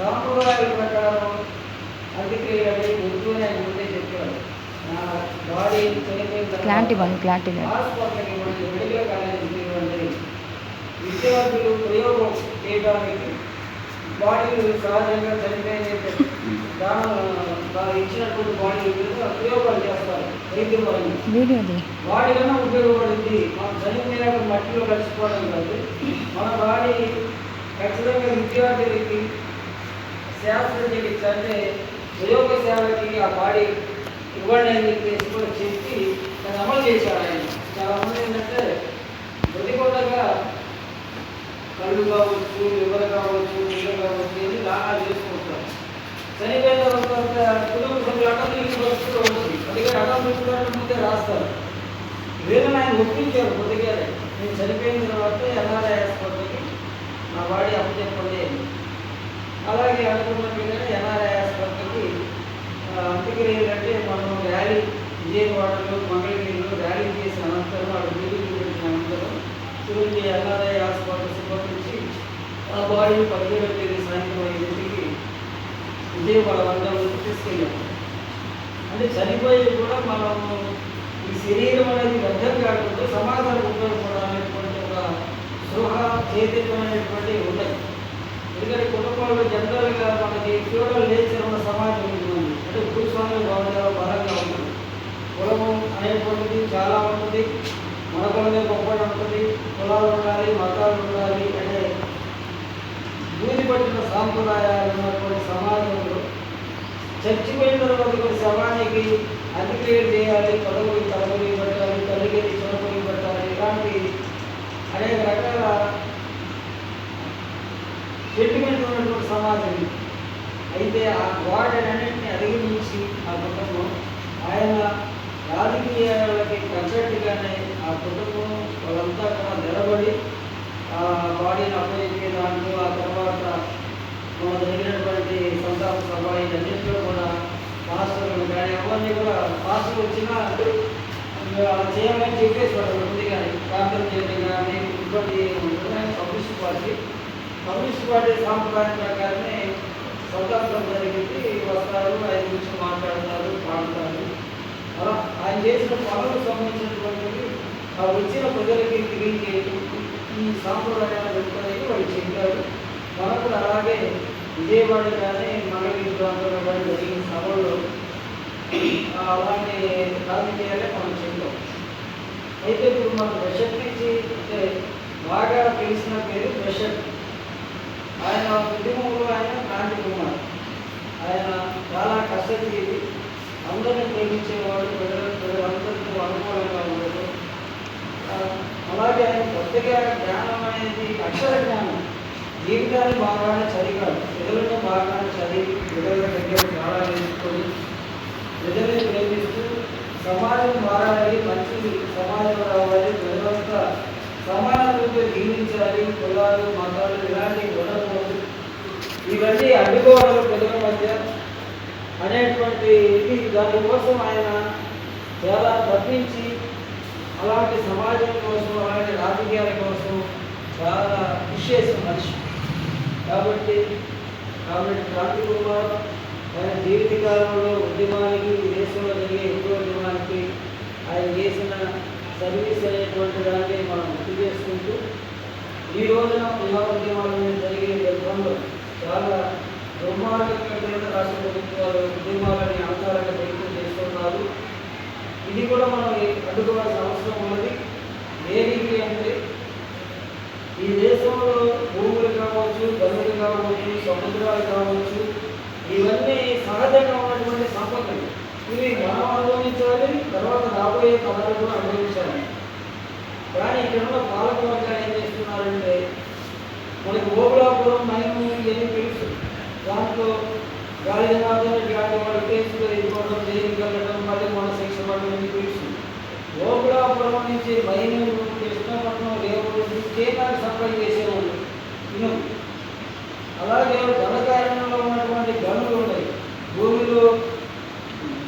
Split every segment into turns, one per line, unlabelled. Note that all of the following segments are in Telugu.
సాంప్రదాయాల ప్రకారం అంత్యక్రియలు ఆయన ముందే చెప్పారు నా బాడీ చనిపోయిన
క్లారిటీ బాగుంది క్లారిటీ లేదు.
హాస్పిటల్కి ఇవ్వండి మెడికల్ కాలేజీకి ఇవ్వండి విద్యార్థులు ప్రయోగం చేయడానికి బాడీలు సహజంగా చనిపోయిన దానం ఇచ్చినటువంటి బాడీ ప్రయోగాలు చేస్తారు వైద్యపరంగా
వీడియోది
వాడికన్నా ఉపయోగపడింది మనం చనిపోయాక మట్టిలో కలిసిపోవడం కాదు. మన బాడీ ఖచ్చితంగా విద్యార్థులకి శాస్త్ర చికిత్స అంటే సేవకి ఆ బాడీ ఇవ్వండి అని చెప్పేసి కూడా చెప్పి దాన్ని అమలు చేశాడు ఆయన. చాలా మంది ఏంటంటే ప్రతికొండగా కళ్ళు కావచ్చు లివర్ కావచ్చు లివర్ కావచ్చు ఇది లాగా చేసుకుంటారు చనిపోయిన తర్వాత కుటుంబ సభ్యులు అటం పరిస్థితి ఉంటుంది అందుకే అటం పెట్టుకోవడం ముందే రాస్తారు. వీళ్ళని ఆయన ఒప్పించారు కొద్దిగా నేను చనిపోయిన తర్వాత ఎన్ఆర్ఐ హాస్పిటల్కి నా బాడీ అప్పచెప్పండి అని. అలాగే అనుకున్నట్టుగానే ఎన్ఆర్ఐఎస్ హాస్పిటల్కి అందుకని ఏంటంటే మనం ర్యాలీ విజయవాడలో మంగళగిరిలో ర్యాలీ చేసిన అనంతరం వాళ్ళు బీజేపీ పెట్టిన అనంతరం తిరుపతి ఎన్ఆర్ఐ హాస్పిటల్ సిబ్బంది ఆ బాడీ పదిహేడవ తేదీ సాయంత్రం ఐదింటికి విజయవాడ వందలోకి తీసుకెళ్ళాము అంటే చనిపోయి కూడా మనం ఈ శరీరం అనేది వ్యర్థం కాకుండా సమాజానికి ఉపయోగపడాలనేటువంటి ఒక సృహ చైతన్యం అనేటువంటి ఉన్నాయి ఎందుకంటే కుటుంబంలో జనరల్ కేవలం ఫ్యూడల్ ఉన్న సమాజం ఉంటుంది అంటే భూస్వామ్య భావన బలంగా ఉంటుంది. కులము అనేటువంటిది చాలా ఉంటుంది. మన కులమే గొప్పగా ఉంటుంది. కులాలు ఉండాలి మతాలు ఉండాలి అంటే బూది పట్టిన సాంప్రదాయాలు ఉన్నటువంటి సమాజంలో చచ్చిపోయిన తర్వాత కొన్ని సమాజానికి అంత్యక్రియలు చేయాలి పదవులు తలబొలి పెట్టాలి తల్లికి చొరబొలి పెట్టాలి ఇలాంటి అనేక రకాల సెంటిమెంట్ ఉన్నటువంటి సమాజం ఇది. అయితే ఆ గోడలన్నింటినీ అధిగమించి ఆ కుటుంబం ఆయన రాజకీయాలకి తగ్గట్టుగానే ఆ కుటుంబం వాళ్ళంతా కూడా నిలబడి ఆ బాడీని అప్పచెప్పే దాంట్లో ఆ తర్వాత మన జరిగినటువంటి సంతాప సభ ఇవన్నింటిలో కూడా పాస్టర్లు కానీ అవన్నీ కూడా పాస్టర్లు వచ్చినా అలా చేయాలని చెప్పేసి వాళ్ళు ఉంది కానీ ప్రార్థన చేయడం కానీ ఇబ్బంది ఉంటుంది కమ్యూనిస్ట్ పార్టీ కమ్యూనిస్ట్ పార్టీ సాంప్రదాయం ప్రకారమే స్వతంత్రం జరిగింది. వస్తారు ఆయన గురించి మాట్లాడతారు పాడతారు అలా ఆయన చేసిన పనులకు సంబంధించినటువంటివి ఆ వచ్చిన ప్రజలకి తెలియజేయడం ఈ సాంప్రదాయాలు పెట్టుకోవడానికి వాళ్ళు చెప్పారు. మనకు అలాగే విజయవాడ కానీ మంగళగిరి ప్రాంతంలో కానీ జరిగిన సభల్లో ఆ, అలాంటి రాజకీయాలే మనం చెప్పాం. అయితే ఇప్పుడు మనం బెషట్ నుంచి అంటే బాగా తెలిసిన పేరు బెషట్ ఆయన ఉద్యమం ఆయన క్రాంతి కుమార్ ఆయన చాలా కష్టజీవి అందరిని ప్రేమించేవాడు ప్రజల ప్రజలందరితో అనుకూలంగా ఉండదు అలాగే ఆయన కొత్తగా జ్ఞానం అనేది అక్షర జ్ఞానం జీవితాన్ని బాగానే చదివాడు. ప్రజలను బాగానే చదివి ప్రజల దగ్గర చాలా నేర్చుకొని ప్రజల్ని ప్రేమిస్తూ సమాజం మారాలి మంచిది సమాజం రావాలి ప్రజలంతా సమానంగా జీవించాలి కులాలు మతాలు ఇలాంటివి ఇవన్నీ ప్రజల మధ్య అనేటువంటి ఇది దానికోసం ఆయన చాలా తప్పించి అలాంటి సమాజం కోసం అలాంటి రాజకీయాల కోసం చాలా కృషి చేసిన మనిషి. కాబట్టి కాబట్టి క్రాంతి కుమార్ ఆయన జీవితకాలంలో ఉద్యమానికి దేశంలో జరిగే హిందూ ఉద్యమానికి ఆయన చేసిన సర్వీస్ అనేటువంటి దాన్ని మనం గుర్తు చేసుకుంటూ ఈ రోజున ప్రజా ఉద్యమాల మీద జరిగే నిర్బంధం చాలా బ్రహ్మాండంగా కేంద్ర రాష్ట్ర ప్రభుత్వాలు ఉద్యమాలని అంశాలను ప్రయత్నం చేస్తున్నారు ఇది కూడా మనం అడ్డుకోవాల్సిన అవసరం ఉన్నది దేనికి అంటే ఈ దేశంలో భూములు కావచ్చు గనులు కావచ్చు సముద్రాలు కావచ్చు. ఇవన్నీ సహజంగా ఉన్నటువంటి సంపదలు ఇవి మనం అనుభవించాలి తర్వాత రాబోయే తరాలు కూడా అనుభవించాలి. కానీ ఇక్కడ ఉన్న పాలక వర్గాలు ఏం చేస్తున్నారంటే మనకి ఓబులాపురం మైము ఇవన్నీ తెలుసు. దాంట్లో గాలి జనార్దన్ గారి వాళ్ళు కేసులో ఇవ్వడం జైలుకి వెళ్ళడం మళ్ళీ మన శిక్ష పడడం ఇవన్నీ తెలుసు. ఓబులాపురం నుంచి మైనూరు కృష్ణపట్నం రేవుడు కేంద్రానికి సప్లై చేసేవాళ్ళు. అలాగే ధనకారణంలో ఉన్నటువంటి గనులు ఉన్నాయి భూమిలో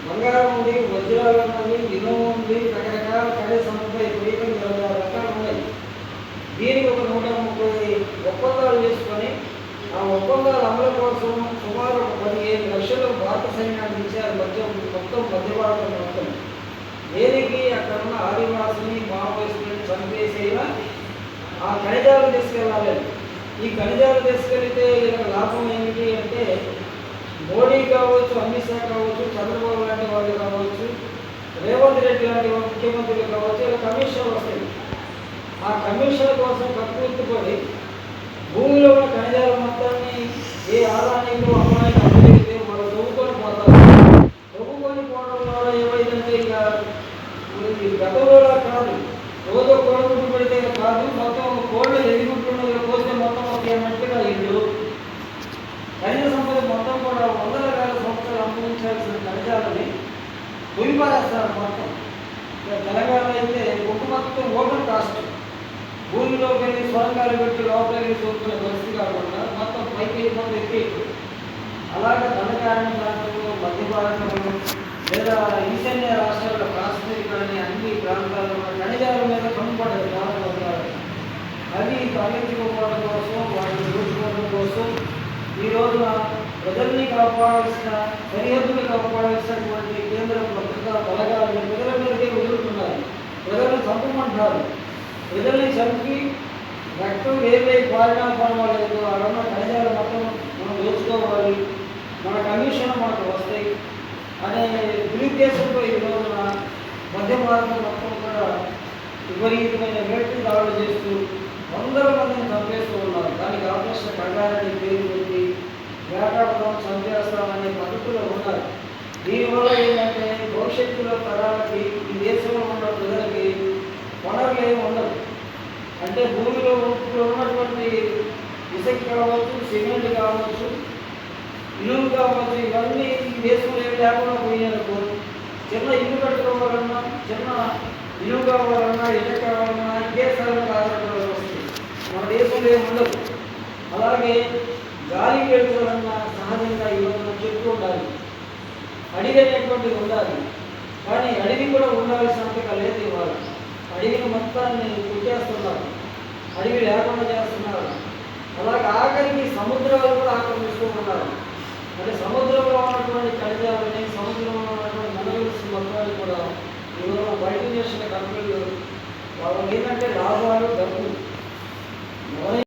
బంగారం ఉంది వజ్రాలు ఉన్నది ఇనుము ఉంది రకరకాల కడే సంపద ఇరవై ఇరవై ఆరు రకాలు ఉన్నాయి దీనికి ఒక నూట ముప్పై ఒప్పందాలు చేసుకొని ఆ ఒప్పందాల అమలు కోసం సుమారు ఒక పదిహేను లక్షలు భారత సైన్యానికి ఇచ్చారు. మధ్య మొత్తం మధ్య భారతం మొత్తం. దేనికి? అక్కడ ఉన్న ఆదివాసుని మావోయిస్టులను చంపేసేలా ఆ ఖనిజాలు తీసుకెళ్ళాలి. ఈ ఖనిజాలు తీసుకెళ్తే ఇలా లాభం ఏమిటి అంటే మోడీ కావచ్చు అమిత్ షా కావచ్చు చంద్రబాబు లాంటి వాళ్ళు కావచ్చు రేవంత్ రెడ్డి లాంటి ముఖ్యమంత్రులు కావచ్చు ఇలా కమిషన్ వస్తాయి. ఆ కమిషన్ కోసం కక్కుర్తిపడి భూమిలో ఉన్న ఖనిజాల మొత్తాన్ని ఏ ఆదాయంలో అమ్మాయికి అమ్మగలిగితే వాళ్ళు తవ్వుకొని పోతారు తవ్వుకొని పోవడం ద్వారా ఏమైందంటే ఇక ఇది గతంలో కాదు రోజు కోడిగుడ్డు పెడితే కాదు మొత్తం కోళ్ళు ఎదిగుంటున్నది కోస్తే మొత్తం వస్తాయి అన్నట్టుగా ఇల్లు ఖనిజ సంపద మొత్తం కూడా వందల వేల సంవత్సరాలు అనుభవించాల్సిన ఖనిజాలని పులిపారేస్తారు మొత్తం. తెలంగాణ అయితే ఒక మొత్తం ఓపెన్ కాస్ట్. భూమిలో వెళ్ళి సొరంగాలు పెట్టి లోపలికి చూపుకునే పరిస్థితి కాకుండా మొత్తం పైకి వెళ్ళిపోతే ఎక్కి అలాగే తెలంగాణ ప్రాంతంలో మధ్య భారతంలో లేదా ఈశాన్య రాష్ట్రాల కాశ్మీర్ కానీ అన్ని ప్రాంతాల్లో ఉన్న ఖనిజాల మీద కనుపడదు చాలా వర్గాలు అవి కోసం వాటిని చూసుకోవడం కోసం ఈ రోజున ప్రజల్ని కాపాడాల్సిన సరిహద్దులు కాపాడాల్సినటువంటి కేంద్ర భద్రతా బలగాలు ప్రజల మీదకే వదులుతున్నారు ప్రజలను చంపమంటారు. ప్రజల్ని చంపి రక్తం ఏవే పారినా పర్వాలేదు. అక్కడ ఖనిజాలు మొత్తం మనం దోచుకోవాలి. మన కమిషన్ మనకు వస్తాయి. అనే దురుద్దేశంతో ఈ రోజున మధ్య భారతం మొత్తం కూడా విపరీతమైన వ్యక్తి దాడులు చేస్తూ వందల మందిని చంపేస్తూ ఉన్నారు. దానికి ఆపరేషన్ కంగారని పేరు పెట్టి వేటాడదాం పద్ధతులు పద్ధతిలో ఉన్నారు. దీనివల్ల ఏంటంటే భవిష్యత్తులో తరాలకి ఈ దేశంలో ఉన్న ప్రజలకి వనరులు ఏమి ఉండవు. అంటే భూమిలో ఇప్పుడు ఉన్నటువంటి ఇసక్ కావచ్చు సిమెంట్ కావచ్చు ఇనుము కావచ్చు ఇవన్నీ ఈ దేశంలో ఏమి లేకుండా పోయినారు చిన్న ఇల్లు కట్టుకోవాలన్నా చిన్న ఇనుము కావాలన్నా ఇసుక కావాలన్నా విదేశాలకు ఆధారపడాల్సి వస్తుంది. మన దేశంలో ఏమి ఉండదు. అలాగే గాలి పెట్టుకోవాలన్నా సహజంగా ఇవ్వాలన్నా చెట్టు ఉండాలి. అడివి అనేటువంటిది ఉండాలి. కానీ అడవి కూడా ఉండాల్సినంతగా లేదు ఇవాళ. అడవిని మొత్తాన్ని కుట్టేస్తున్నారు అడవి లేకుండా చేస్తున్నారు. అలాగే ఆఖరికి సముద్రాలు కూడా ఆక్రమిస్తూ ఉన్నారు. అంటే సముద్రంలో ఉన్నటువంటి ఖనిజాలని సముద్రంలో ఉన్నటువంటి మినరల్స్ మొత్తాన్ని కూడా ఈరోజు బయట చేసిన కంపెనీలు వాళ్ళు ఏంటంటే లాభాలు డబ్బులు